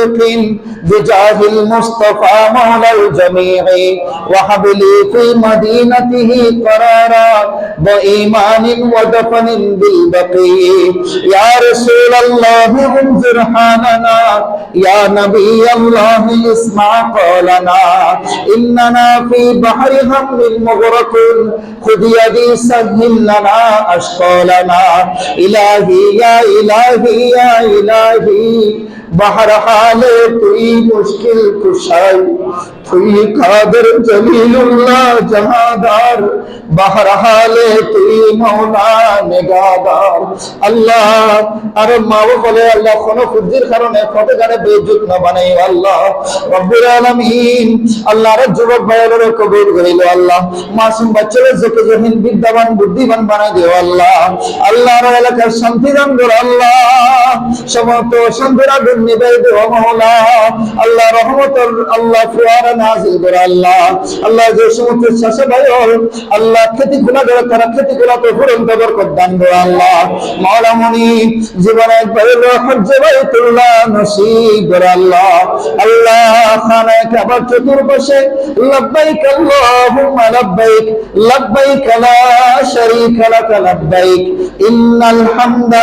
خلق بجاه المصطفى مولى الجميع. وهب لي في مدينته قرارا وإيمان ودفن بالبقيع. يا رسول الله انظر حالنا يا نبي الله اسمع قولنا. إننا في بحر هم مغرق. خذ يدي سهل لنا أشقالنا إلهي يا إلهي يا إلهي. বাহার হালে তুই মুশকিল কুশাই, তুই কাদের জলিলুল্লাহ জাহাদার? বাহার হালে তুই মৌলা নেগাদার আল্লাহ, আর মা বলে আল্লাহ, কোন খুদ্দির কারণে ফটোগানে বেজুত না বানাই আল্লাহ। রব্বুল আলামিন আল্লাহর যুবক ভাইয়ের কবুল করিল আল্লাহ। মাসুম বাচ্চাদের জেকে জহিন, বিদ্যাবান, বুদ্ধিমান বানাই দিও আল্লাহ। আল্লাহর এলাকার শান্তি দান আল্লাহ। সমস্ত শান্তির আগুন নিবে দেও মৌলা আল্লাহ রহমতর, আল্লাহ আল্লাহ। আল্লাহ যে সমস্ত শাসক ভাই আল্লাহ খেতি গুলা করে তারা খেতি গুলা তো পূরণ কবর দান করো আল্লাহ। মাওলা মনি, জীবনে একবারে হজ্জে বাইতুল্লাহ নসিব করো আল্লাহ। আল্লাহ খানায় কাবার চতুর্পাশে লব্বাইক আল্লাহুম্মা লব্বাইক লব্বাইক লা শারীকা লাক লব্বাইক। ইন্নাল হামদা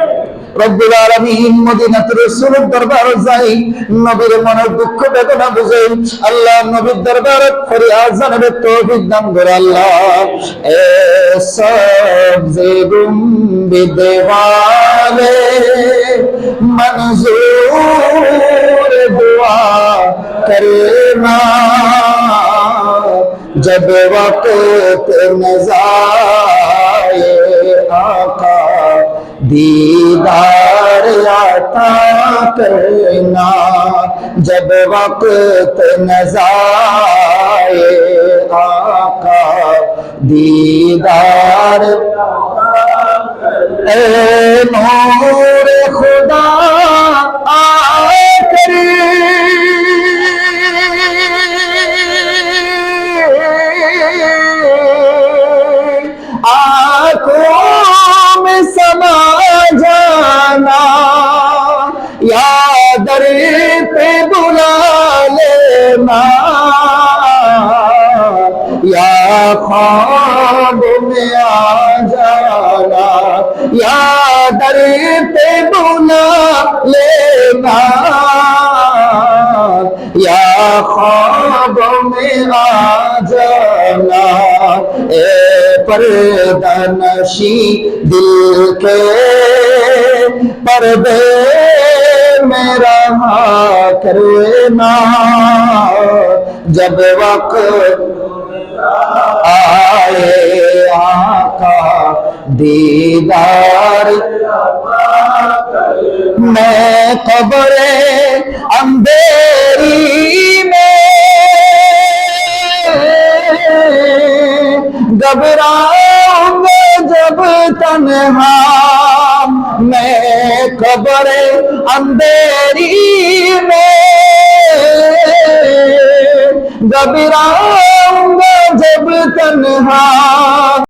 রব্বুল আলামিন মদিনাতে রাসূলের দরবারে যাই, নবীর মনের দুঃখ বেদনা বুঝাই আল্লাহ নবীর দরবারে ফরিয়াদ জানাবে তৌফিক দান করে আল্লাহ। এ সবজেগুম বিদেওয়ালে منظور दीदार आता करना जब वक्त नजाए आका। दीदार ए नूर खुदा आकर। आँखों समा जाना या दर पे बुला लेना या ख्वाब में आ जाना या दर पे बुला लेना या ख्वाब में आ जाना ए पर्दनशी दिल के पर्दे मेरा करना जब वक्त आए आका दीदार, मैं कब्रे अंधेरी में घबराऊँगा जब तन्हा मैं कब्रे अंधेरी में घबराऊंगा जब तन्हा